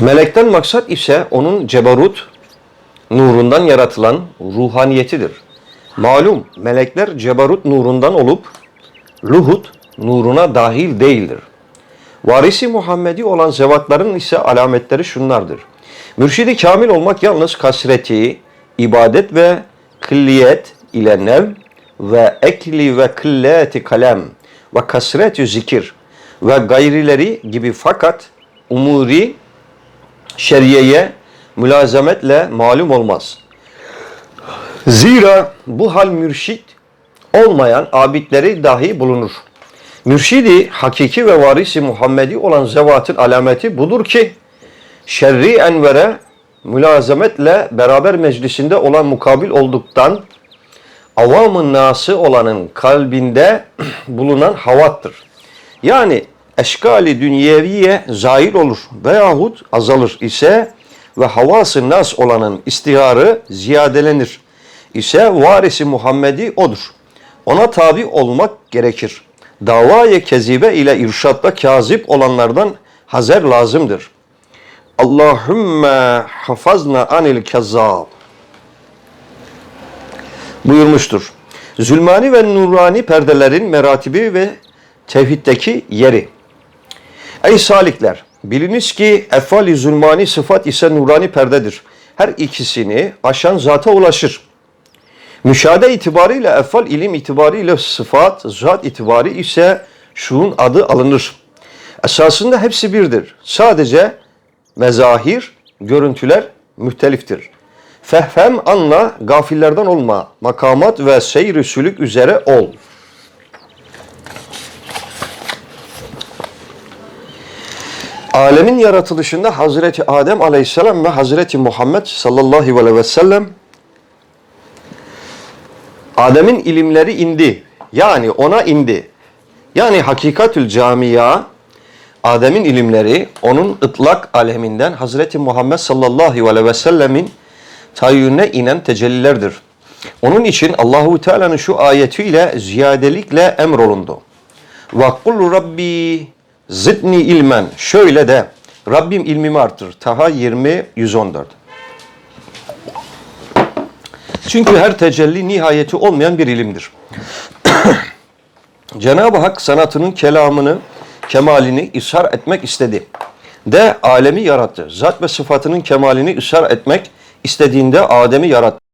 Melekten maksat ise onun cebarut nurundan yaratılan ruhaniyetidir. Malum melekler cebarut nurundan olup luhut nuruna dahil değildir. Varisi Muhammedi olan zevatların ise alametleri şunlardır. Mürşidi kamil olmak yalnız kasreti, ibadet ve kılliyet ile nev ve ekli ve kılleti kalem ve kasreti zikir ve gayrileri gibi fakat umuri şeriyeye mülazemetle malum olmaz. Zira bu hal mürşit olmayan abidleri dahi bulunur. Mürşidi hakiki ve varisi Muhammedi olan zevatın alameti budur ki şerri envere mülazemetle beraber meclisinde olan mukabil olduktan avamın nası olanın kalbinde bulunan havattır. Yani eşkali dünyeviye zail olur veyahut azalır ise ve havası nas olanın istiharı ziyadelenir ise varisi Muhammedi odur. Ona tabi olmak gerekir. Davaya kezibe ile irşatta kazip olanlardan hazer lazımdır. Allahümme hafazna anil kezzab buyurmuştur. Zülmani ve nurani perdelerin meratibi ve tevhiddeki yeri. Ey salikler! Biliniz ki efali zulmani sıfat ise nurani perdedir. Her ikisini aşan zata ulaşır. Müşahede itibariyle efal ilim itibariyle sıfat, zat itibari ise şuun adı alınır. Esasında hepsi birdir. Sadece mezahir, görüntüler mühteliftir. Fehfem anla, gafillerden olma, makamat ve seyri sülük üzere ol. Alemin yaratılışında Hazreti Adem aleyhisselam ve Hazreti Muhammed sallallahu aleyhi ve sellem Adem'in ilimleri indi. Yani ona indi. Yani hakikatül camia Adem'in ilimleri onun ıtlak aleminden Hazreti Muhammed sallallahu aleyhi ve sellemin tayyüne inen tecellilerdir. Onun için Allahu Teala'nın şu ayetiyle ziyadelikle emrolundu. Ve kul rabbi zidni ilmen. Şöyle de Rabbim ilmimi artır. Taha 20 114. Çünkü her tecelli nihayeti olmayan bir ilimdir. Cenab-ı Hak sanatının kelamını, kemalini ishar etmek istedi. De alemi yarattı. Zat ve sıfatının kemalini ishar etmek istediğinde Adem'i yarattı.